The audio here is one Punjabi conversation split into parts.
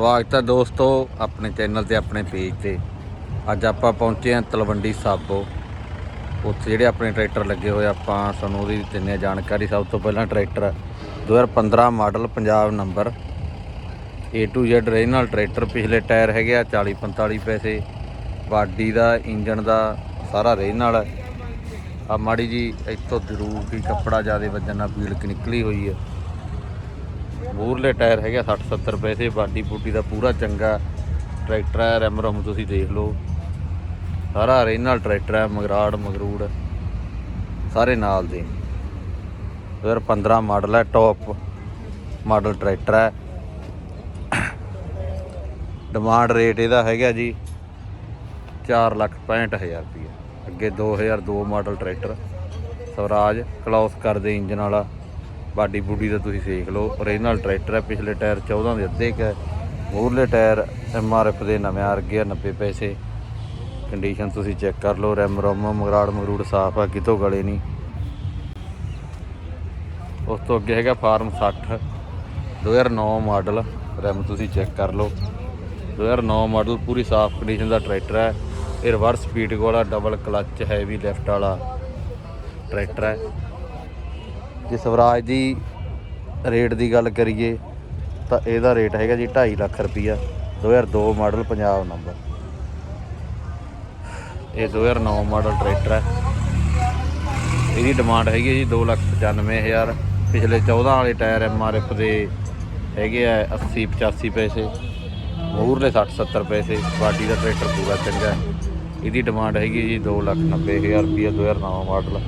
ਸਵਾਗਤ ਹੈ ਦੋਸਤੋ ਆਪਣੇ ਚੈਨਲ ਤੇ, ਆਪਣੇ ਪੇਜ ਤੇ। ਅੱਜ ਆਪਾਂ ਪਹੁੰਚੇ ਹਾਂ ਤਲਵੰਡੀ ਸਾਬੋ। ਉੱਥੇ ਜਿਹੜੇ ਆਪਣੇ ਟਰੈਕਟਰ ਲੱਗੇ ਹੋਏ ਆਪਾਂ ਸਾਨੂੰ ਉਹਦੀ ਦਿੰਨੇ ਜਾਣਕਾਰੀ, ਸਭ ਤੋਂ ਪਹਿਲਾਂ tractor 2015 model, Punjab number. A to Z regional tractor ਪਿਛਲੇ ਟਾਇਰ ਹੈਗੇ ਆ 40 45 ਪੈਸੇ। ਬਾਡੀ ਦਾ ਇੰਜਨ ਦਾ, ਸਾਰਾ ਰੀਜਨਲ ਆ ਮਾੜੀ ਜੀ, ਇੱਥੋਂ ਜ਼ਰੂਰ ਵੀ ਕੱਪੜਾ ਜ਼ਿਆਦਾ ਵੱਜਣ ਨਾਲ ਪੀਲਕ ਨਿਕਲੀ ਹੋਈ ਹੈ। ਮੂਰਲੇ ਟਾਇਰ ਹੈਗਾ 60 70 ਪੈਸੇ ਬਾਡੀ ਬੂਡੀ ਦਾ ਪੂਰਾ ਚੰਗਾ ਟਰੈਕਟਰ ਹੈ, ਰੈਮ ਰਮ ਤੁਸੀਂ ਦੇਖ ਲਓ। ਸਾਰਾ ਰੀਜਨਲ ਟਰੈਕਟਰ ਹੈ, ਮਗਰਾੜ, ਮਗਰੂੜ, ਸਾਰੇ ਨਾਲ ਦੇ। 2015 ਮਾਡਲ ਹੈ ਟੌਪ ਮਾਡਲ ਟਰੈਕਟਰ ਹੈ। ਡਿਮਾਂਡ ਰੇਟ ਇਹਦਾ ਹੈਗਾ ਜੀ 4 ਲੱਖ 65000 ਰੁਪਏ ਅੱਗੇ 2002 ਮਾਡਲ ਟਰੈਕਟਰ। ਸਵਰਾਜ ਕਲੌਸ ਕਰਦੇ ਇੰਜਨ ਵਾਲਾ। ਬਾਡੀ ਬੂਡੀ ਦਾ ਤੁਸੀਂ ਦੇਖ ਲਓ ਓਰੀਜਨਲ ਟਰੈਕਟਰ ਹੈ, ਪਿਛਲੇ ਟਾਇਰ 14 ਦੇ ਅੱਧੇ ਕ ਮੂਰਲੇ ਟਾਇਰ ਐਮਆਰਐਫ ਦੇ ਨਵੇਂ ਆ ਰਗੇ 90 ਪੈਸੇ। ਕੰਡੀਸ਼ਨ ਤੁਸੀਂ ਚੈੱਕ ਕਰ ਲਓ ਰੈਮ ਰੋਮ ਮਗਰਾੜ ਮਗਰੂੜ ਸਾਫ਼ ਆ, ਕਿਤੋਂ ਗਲੇ ਨਹੀਂ। ਉਸ ਤੋਂ ਅੱਗੇ ਹੈਗਾ ਫਾਰਮ 60 2009 ਮਾਡਲ ਰੈਮ ਤੁਸੀਂ ਚੈੱਕ ਕਰ ਲਓ। 2009 ਮਾਡਲ ਪੂਰੀ ਸਾਫ਼ ਕੰਡੀਸ਼ਨ ਦਾ ਟਰੈਕਟਰ ਹੈ। ਇਹ ਰਿਵਰਸ ਸਪੀਡ ਵਾਲਾ ਡਬਲ ਕਲੱਚ ਹੈਵੀ ਲੈਫਟ ਵਾਲਾ ਟਰੈਕਟਰ ਹੈ। ਜੇ ਸਵਰਾਜ ਦੀ ਰੇਟ ਦੀ ਗੱਲ ਕਰੀਏ, ਤਾਂ ਇਹਦਾ ਰੇਟ ਹੈਗਾ ਜੀ 2.5 ਲੱਖ ਰੁਪਈਆ 2002 ਮਾਡਲ ਪੰਜਾਬ ਨੰਬਰ ਇਹ 2009 ਮਾਡਲ ਟਰੈਕਟਰ ਹੈ। ਇਹਦੀ ਡਿਮਾਂਡ ਹੈਗੀ ਹੈ ਜੀ 295000 ਪਿਛਲੇ 14 ਵਾਲੇ ਟਾਇਰ ਐਮਆਰਐਫ ਦੇ ਹੈਗੇ ਆ 80 85 ਪੈਸੇ। ਮੂਰਲੇ 60 70 ਪੈਸੇ। ਬਾਡੀ ਦਾ ਟਰੈਕਟਰ ਪੂਰਾ ਚੰਗਾ ਇਹਦੀ ਡਿਮਾਂਡ ਹੈਗੀ ਜੀ 290000 ਰੁਪਈਆ 2009 ਮਾਡਲ।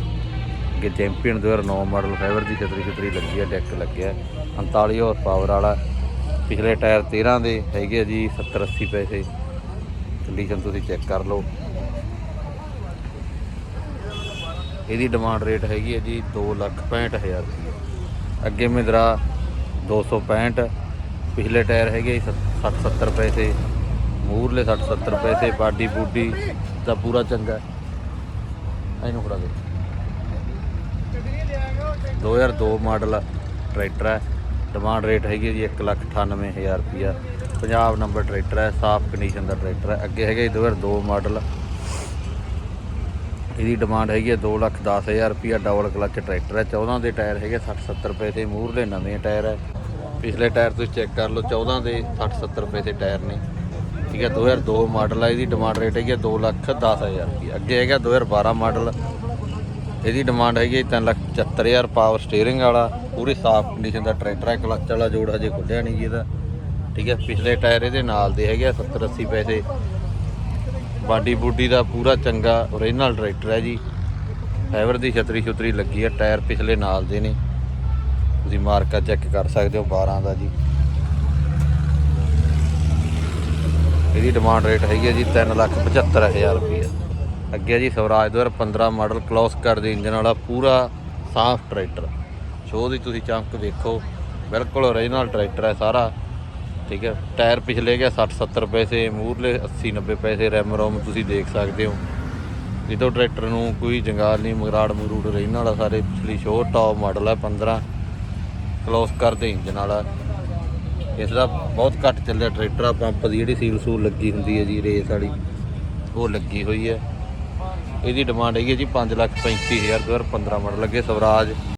ਅੱਗੇ ਚੈਂਪੀਅਨ 2009 ਮਾਡਲ ਫਾਈਬਰ ਦੀ ਛਤਰੀ ਛਤਰੀ ਲੱਗੀ ਹੈ ਡੈਕ ਲੱਗਿਆ। ਹੈ। 39 ਹਾਰਸ ਪਾਵਰ ਵਾਲਾ। ਪਿਛਲੇ ਟਾਇਰ 13 ਦੇ ਹੈਗੇ ਆ ਜੀ 70 80 ਪੈਸੇ। ਕੰਡੀਸ਼ਨ ਤੁਸੀਂ ਚੈੱਕ ਕਰ ਲਓ। ਇਹਦੀ ਡਿਮਾਂਡ ਰੇਟ ਹੈਗੀ ਹੈ ਜੀ 265000 ਰੁਪਏ ਅੱਗੇ ਮਹਿੰਦਰਾ 265 ਪਿਛਲੇ ਟਾਇਰ ਹੈਗੇ 60 70 ਪੈਸੇ। ਮੂਰਲੇ 60 70 ਪੈਸੇ। ਬਾਡੀ ਬੂਡੀ ਦਾ ਪੂਰਾ ਚੰਗਾ। ਇਹਨੂੰ ਫੜਾ ਦੇ। 2002 ਮਾਡਲ ਟਰੈਕਟਰ ਹੈ। ਡਿਮਾਂਡ ਰੇਟ ਹੈਗੀ ਹੈ ਜੀ 198000 ਰੁਪਿਆ ਪੰਜਾਬ ਨੰਬਰ ਟਰੈਕਟਰ ਹੈ, ਸਾਫ਼ ਕੰਡੀਸ਼ਨ ਦਾ ਟਰੈਕਟਰ ਹੈ। ਅੱਗੇ ਹੈਗਾ ਜੀ 2002 ਮਾਡਲ। ਇਹਦੀ ਡਿਮਾਂਡ ਹੈਗੀ ਹੈ 210000 ਰੁਪਿਆ ਡਬਲ ਕਲਚ ਟਰੈਕਟਰ ਹੈ। 14 ਦੇ ਟਾਇਰ ਹੈਗੇ 60 70 ਪੈਸੇ ਮੂਰਲੇ ਨਵੇਂ ਟਾਇਰ ਹੈ। ਪਿਛਲੇ ਟਾਇਰ ਤੁਸੀਂ ਚੈੱਕ ਕਰ ਲਓ 14 ਦੇ 60 70 ਪੈਸੇ ਟਾਇਰ ਨੇ। ਠੀਕ ਹੈ 2002 ਮਾਡਲ ਹੈ। ਇਹਦੀ ਡਿਮਾਂਡ ਰੇਟ ਹੈਗੀ ਹੈ 210000 ਰੁਪਿਆ ਅੱਗੇ ਹੈਗਾ 2012 ਮਾਡਲ। ਇਹਦੀ ਡਿਮਾਂਡ ਹੈਗੀ ਹੈ 375000 ਪਾਵਰ ਸਟੀਅਰਿੰਗ ਵਾਲਾ, ਪੂਰੀ ਸਾਫ਼ ਕੰਡੀਸ਼ਨ ਦਾ ਟਰੈਕਟਰ ਹੈ ਕਲਚ ਵਾਲਾ ਜੋੜ ਹਜੇ ਖੁੱਲਿਆ ਨਹੀਂ ਜੀ ਇਹਦਾ। ਠੀਕ ਹੈ, ਪਿਛਲੇ ਟਾਇਰ ਇਹਦੇ ਨਾਲ ਦੇ ਹੈਗੇ ਆ 70 80 ਪੈਸੇ। ਬਾਡੀ ਬੂਡੀ ਦਾ ਪੂਰਾ ਚੰਗਾ ਓਰੀਜਨਲ ਟਰੈਕਟਰ ਹੈ ਜੀ। ਫਾਈਬਰ ਦੀ ਛਤਰੀ ਛਤਰੀ ਲੱਗੀ ਹੈ ਟਾਇਰ ਪਿਛਲੇ ਨਾਲ ਦੇ ਨੇ। ਤੁਸੀਂ ਮਾਰਕਾ ਚੈੱਕ ਕਰ ਸਕਦੇ ਹੋ 12 ਦਾ ਜੀ। ਇਹਦੀ ਡਿਮਾਂਡ ਰੇਟ ਹੈਗੀ ਹੈ ਜੀ 375000 ਰੁਪਏ। ਅੱਗੇ ਜੀ ਸਵਰਾਜ 2015 ਮਾਡਲ ਕਲੋਸ ਕਰ ਦੇ ਇੰਜਨ ਵਾਲਾ ਪੂਰਾ ਸਾਫ਼ ਟਰੈਕਟਰ। ਸ਼ੋਅ ਦੀ ਤੁਸੀਂ ਚਮਕ ਦੇਖੋ, ਬਿਲਕੁਲ ਓਰੀਜਨਲ ਟਰੈਕਟਰ ਹੈ ਸਾਰਾ। ਠੀਕ ਹੈ, ਟਾਇਰ ਪਿਛਲੇ ਗਿਆ 60 70 ਪੈਸੇ ਮੂਰਲੇ 80 90 ਪੈਸੇ, ਰੈਮ ਰੋਮ ਤੁਸੀਂ ਦੇਖ ਸਕਦੇ ਹੋ। ਜਿੱਦੋਂ ਟਰੈਕਟਰ ਨੂੰ ਕੋਈ ਜੰਗਾਲ ਨਹੀਂ, ਮਗਰਾੜ ਮਰੂੜ ਰਹਿਣ ਵਾਲਾ ਸਾਰੇ, ਪਿਛਲੀ ਸ਼ੋਅ ਟੌਪ ਮਾਡਲ ਹੈ 15 ਕਲੋਸ ਕਰਦੇ ਇੰਜਨ ਵਾਲਾ। ਇਸ ਦਾ ਬਹੁਤ ਘੱਟ ਚੱਲਿਆ ਟਰੈਕਟਰ ਆ ਪੰਪ ਦੀ ਜਿਹੜੀ ਸੀਲ ਸੂਲ ਲੱਗੀ ਹੁੰਦੀ ਹੈ ਜੀ, ਰੇਸ ਵਾਲੀ, ਉਹ ਲੱਗੀ ਹੋਈ ਹੈ। ਇਹਦੀ ਡਿਮਾਂਡ ਹੈਗੀ ਹੈ ਜੀ 5 ਲੱਖ 35000 2015 ਮਾਡਲ ਲੱਗੇ ਸਵਰਾਜ।